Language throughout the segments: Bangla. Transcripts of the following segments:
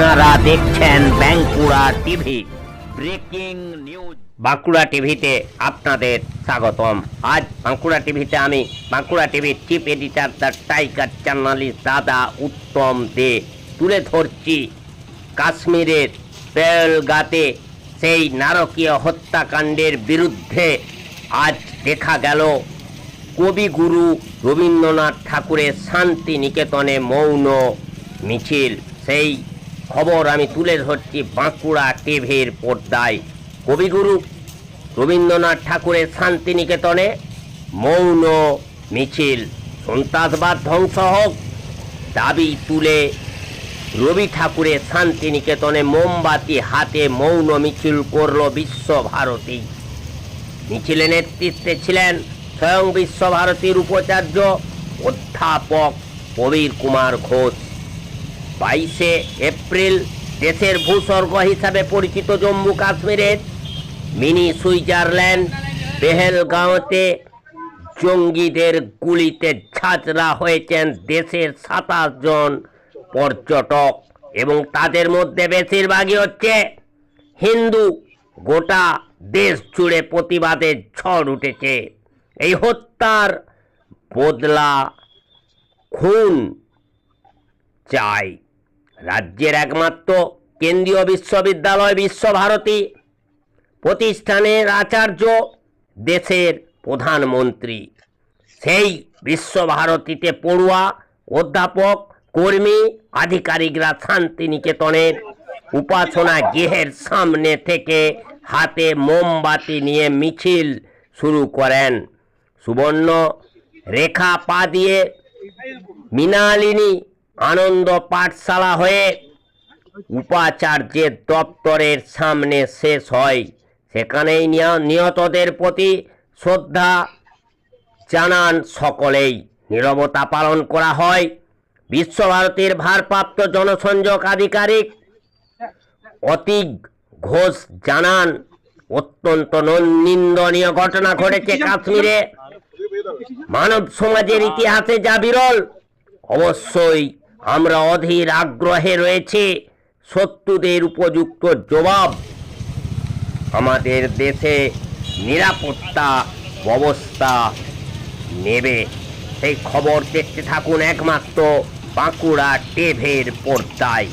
আপনারা দেখছেন Bankura TV. Breaking news. Bankura টিভিতে আপনাদের স্বাগতম। আজ বাঁকুড়া টিভিতে আমি, বাঁকুড়া টিভির chief editor the tiger journalist দাদা উত্তম দে। তুলে ধরছি কাশ্মীরের পেলগাতে সেই নারকীয় হত্যাকাণ্ডের বিরুদ্ধে। আজ দেখা গেল কবিগুরু রবীন্দ্রনাথ ঠাকুরের শান্তি নিকেতনে মৌন মিছিল। সেই খবর আমি তুলে ধরছি বাঁকুড়া টিভির পর্দায়। কবিগুরু রবীন্দ্রনাথ ঠাকুরের শান্তিনিকেতনে মৌন মিছিল। সন্ত্রাসবাদ ধ্বংস হোক, দাবি তুলে রবি ঠাকুরের শান্তিনিকেতনে মোমবাতি হাতে মৌন মিছিল করল বিশ্বভারতী। মিছিলে নেতৃত্বে ছিলেন স্বয়ং বিশ্বভারতীর উপাচার্য অধ্যাপক প্রবীর কুমার ঘোষ। বাইশে এপ্রিল দেশের ভূস্বর্গ হিসাবে পরিচিত জম্মু কাশ্মীরের মিনি সুইজারল্যান্ড পেহেলগাঁওতে জঙ্গিদের গুলিতে ঝাঁঝরা হয়েছেন দেশের সাতাশ জন পর্যটক এবং তাদের মধ্যে বেশিরভাগই হচ্ছে হিন্দু। গোটা দেশ জুড়ে প্রতিবাদের ঝড় উঠেছে। এই হত্যার বদলা খুন চাই। রাজ্যের একমাত্র কেন্দ্রীয় বিশ্ববিদ্যালয় বিশ্বভারতী প্রতিষ্ঠানের আচার্য দেশের প্রধানমন্ত্রী। সেই বিশ্বভারতীতে পড়ুয়া অধ্যাপক, কর্মী, আধিকারিকরা শান্তিনিকেতনের উপাসনা গৃহের সামনে থেকে হাতে মোমবাতি নিয়ে মিছিল শুরু করেন। সুবর্ণ রেখা পা দিয়ে মৃণালিনী আনন্দ পাঠশালা হয়ে উপাচার্যের দপ্তরের সামনে শেষ হয়। সেখানেই নিহতদের প্রতি শ্রদ্ধা জানান সকলেই। নীরবতা পালন করা হয়। বিশ্বভারতীর ভারপ্রাপ্ত জনসংযোগ আধিকারিক অতীক ঘোষ জানান, অত্যন্ত নন- নিন্দনীয় ঘটনা ঘটেছে কাশ্মীরে। মানব সমাজের ইতিহাসে যা বিরল, অবশ্যই আমরা অধীর আগ্রহে রয়েছে শত্রুদের উপযুক্ত জবাব। আমাদের দেশে নিরাপত্তা ব্যবস্থা নেবে। সেই খবর দেখতে থাকুন একমাত্র বাঁকুড়া টেভের পর্দায়।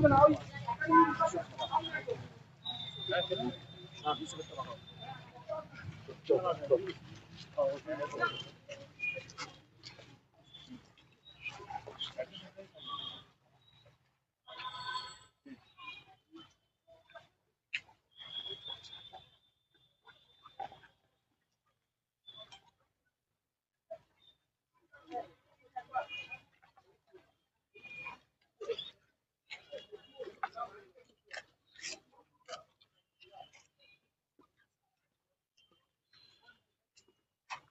Thank you.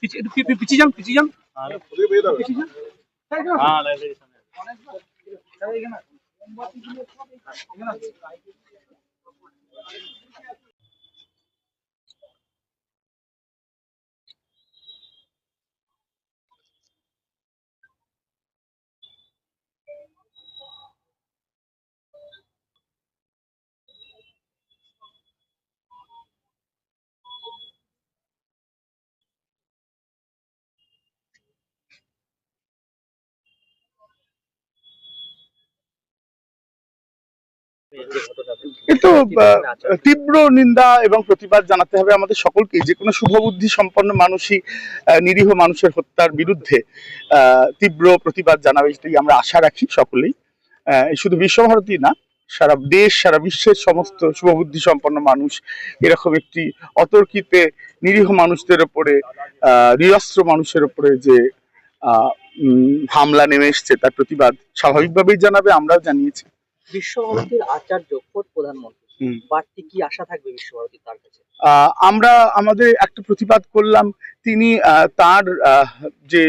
पीछे पीछे जाम। पीछे जाम पीछे जाम। हाँ लाइब्रेरी सामने আহ, তীব্র নিন্দা এবং প্রতিবাদ জানাতে হবে আমাদের সকলকে। যে কোনো শুভবুদ্ধি সম্পন্ন মানুষই নিরীহ মানুষের হত্যার বিরুদ্ধে তীব্র প্রতিবাদ জানাবে এটাই আমরা আশা রাখি সকলেই। শুধু বিশ্বভারতী না সারা দেশ সারা বিশ্বের সমস্ত শুভবুদ্ধি সম্পন্ন মানুষ এরকম একটি অতর্কিতে নিরীহ মানুষদের ওপরে নিরস্ত্র মানুষের ওপরে যে হামলা নেমে এসছে তার প্রতিবাদ স্বাভাবিকভাবেই জানাবে আমরাও জানিয়েছি। বিশ্বভারতীর আচার্য খোদ প্রধানমন্ত্রী। বাড়তি কি আশা থাকবে তার কাছে? আমরা আমাদের একটা প্রতিবাদ করলাম তিনি তার যে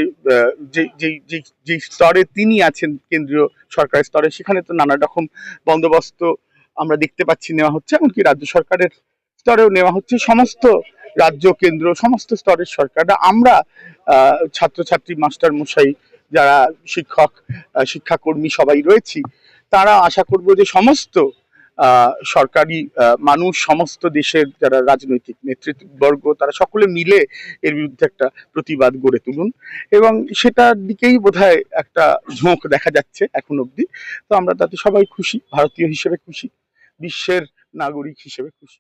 যে যে- যে- যে স্তরে তিনি আছেন কেন্দ্রীয় স্তরে সেখানে তো নানা রকম বন্দোবস্ত আমরা দেখতে পাচ্ছি নেওয়া হচ্ছে এমনকি রাজ্য সরকারের স্তরেও নেওয়া হচ্ছে। সমস্ত রাজ্য কেন্দ্র সমস্ত স্তরের সরকাররা আমরা আহ, ছাত্রছাত্রী মাস্টার মশাই যারা শিক্ষক শিক্ষাকর্মী সবাই রয়েছি তারা আশা করব যে সমস্ত সরকারি মানুষ, সমস্ত দেশের যারা রাজনৈতিক নেতৃত্ববর্গ তারা সকলে মিলে এর বিরুদ্ধে একটা প্রতিবাদ গড়ে তুলুন। এবং সেটার দিকেই বোধহয় একটা ঝোঁক দেখা যাচ্ছে এখন অবধি। তো আমরা তাতে সবাই খুশি, ভারতীয় হিসেবে খুশি, বিশ্বের নাগরিক হিসেবে খুশি।